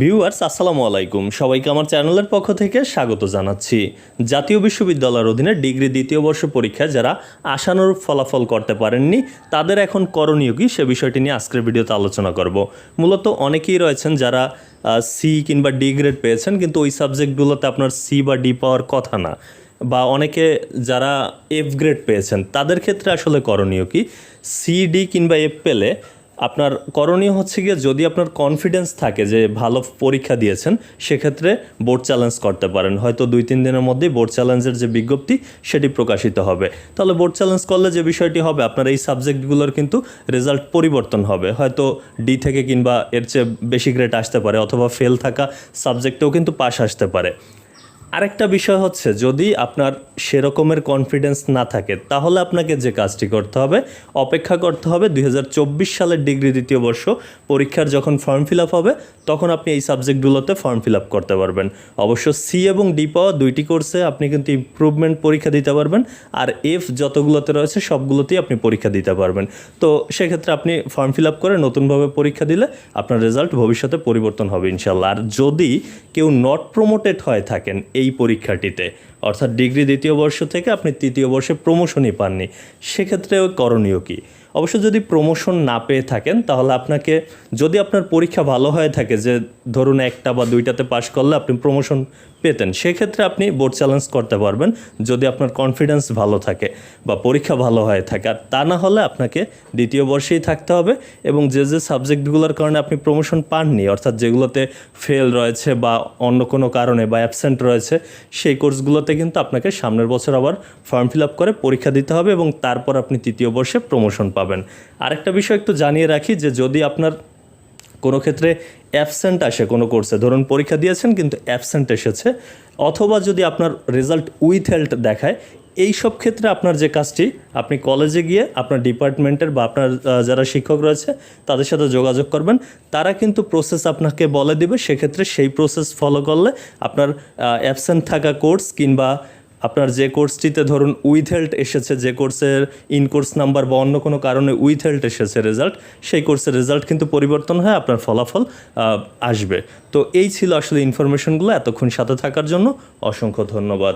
Viewers, আসসালামু আলাইকুম। সবাইকে আমার চ্যানেলের পক্ষ থেকে স্বাগত জানাচ্ছি। জাতীয় বিশ্ববিদ্যালয়ের অধীনে ডিগ্রি দ্বিতীয় বর্ষ পরীক্ষায় যারা আশানুরূপ ফলাফল করতে পারেননি, তাদের এখন করণীয় কি সে বিষয়টি নিয়ে আজকের ভিডিওতে আলোচনা করব। মূলত অনেকেই রয়েছেন যারা সি কিংবা ডি গ্রেড পেয়েছেন, কিন্তু ওই সাবজেক্টগুলোতে আপনার সি বা ডি পাওয়ার কথা না। বা অনেকে যারা এফ গ্রেড পেয়েছেন, তাদের ক্ষেত্রে আসলে করণীয় কি? সি ডি কিংবা এফ পেলে আপনার করণীয় হচ্ছে গিয়ে যদি আপনার কনফিডেন্স থাকে যে ভালো পরীক্ষা দিয়েছেন, সেক্ষেত্রে বোর্ড চ্যালেঞ্জ করতে পারেন। হয়তো দুই, তিন দিনের মধ্যেই বোর্ড চ্যালেঞ্জের যে বিজ্ঞপ্তি, সেটি প্রকাশিত হবে। তাহলে বোর্ড চ্যালেঞ্জ করলে যে বিষয়টি হবে, আপনার এই সাবজেক্টগুলোর কিন্তু রেজাল্ট পরিবর্তন হবে। হয়তো ডি থেকে কিংবা এর চেয়ে বেশি গ্রেড আসতে পারে, অথবা ফেল থাকা সাবজেক্টেও কিন্তু পাশ আসতে পারে। আরেকটা বিষয় হচ্ছে, যদি আপনার সেরকমের কনফিডেন্স না থাকে, তাহলে আপনাকে যে কাজটি করতে হবে, অপেক্ষা করতে হবে দুই হাজার চব্বিশ সালের ডিগ্রি দ্বিতীয় বর্ষ পরীক্ষার যখন ফর্ম ফিল হবে, তখন আপনি এই সাবজেক্টগুলোতে ফর্ম ফিল করতে পারবেন। অবশ্য সি এবং ডি পাওয়া দুইটি কোর্সে আপনি কিন্তু ইমপ্রুভমেন্ট পরীক্ষা দিতে পারবেন, আর এফ যতগুলোতে রয়েছে, সবগুলোতেই আপনি পরীক্ষা দিতে পারবেন। তো সেক্ষেত্রে আপনি ফর্ম ফিল করে নতুনভাবে পরীক্ষা দিলে আপনার রেজাল্ট ভবিষ্যতে পরিবর্তন হবে ইনশাল্লাহ আর যদি কেউ নট প্রমোটেড হয়ে থাকেন এই পরীক্ষাটিতে। অর্থাৎ ডিগ্রি দ্বিতীয় বর্ষ থেকে আপনি তৃতীয় বর্ষে প্রমোশনই পাননি। সেক্ষেত্রে করণীয় কী? অবশ্য যদি প্রমোশন না পেয়ে থাকেন, তাহলে আপনাকে যদি আপনার পরীক্ষা ভালো হয়ে থাকে যে ধরুন একটা বা দুইটাতে পাশ করলে আপনি প্রমোশন পেতেন, সেক্ষেত্রে আপনি বোর্ড চ্যালেঞ্জ করতে পারবেন যদি আপনার কনফিডেন্স ভালো থাকে বা পরীক্ষা ভালো হয়ে থাকে। আর তা না হলে আপনাকে দ্বিতীয় বর্ষেই থাকতে হবে এবং যে যে সাবজেক্টগুলোর কারণে আপনি প্রমোশন পাননি, অর্থাৎ যেগুলোতে ফেল রয়েছে বা অন্য কোনো কারণে বা অ্যাবসেন্ট রয়েছে, সেই কোর্সগুলোতে কিন্তু আপনাকে সামনের বছর আবার ফর্ম ফিল আপ করে পরীক্ষা দিতে হবে এবং তারপর আপনি তৃতীয় বর্ষে প্রমোশন পাবেন। আরেকটা বিষয় একটু জানিয়ে রাখি যে যদি আপনার কোনো ক্ষেত্রে অ্যাবসেন্ট আসে কোনো কোর্সে ধরুন পরীক্ষা দিয়েছেন কিন্তু অ্যাবসেন্ট এসেছে, অথবা যদি আপনার রেজাল্ট উইথ হেল্ট দেখায়, এই সব ক্ষেত্রে আপনার যে কাজটি, আপনি কলেজে গিয়ে আপনার ডিপার্টমেন্টের বা আপনার যারা শিক্ষক রয়েছে, তাদের সাথে যোগাযোগ করবেন। তারা কিন্তু প্রসেস আপনাকে বলে দিবে, সেক্ষেত্রে সেই প্রসেস ফলো করলে আপনার অ্যাবসেন্ট থাকা কোর্স কিংবা আপনার যে কোর্সটিতে ধরুন উইথ হেল্ট এসেছে, যে কোর্সের ইন কোর্স নাম্বার বা অন্য কোনো কারণে উইথ হেল্ট এসেছে রেজাল্ট, সেই কোর্সের রেজাল্ট কিন্তু পরিবর্তন হয় আপনার ফলাফল আসবে। তো এই ছিল আসলে ইনফরমেশনগুলো, এতক্ষণ সাথে থাকার জন্য অসংখ্য ধন্যবাদ।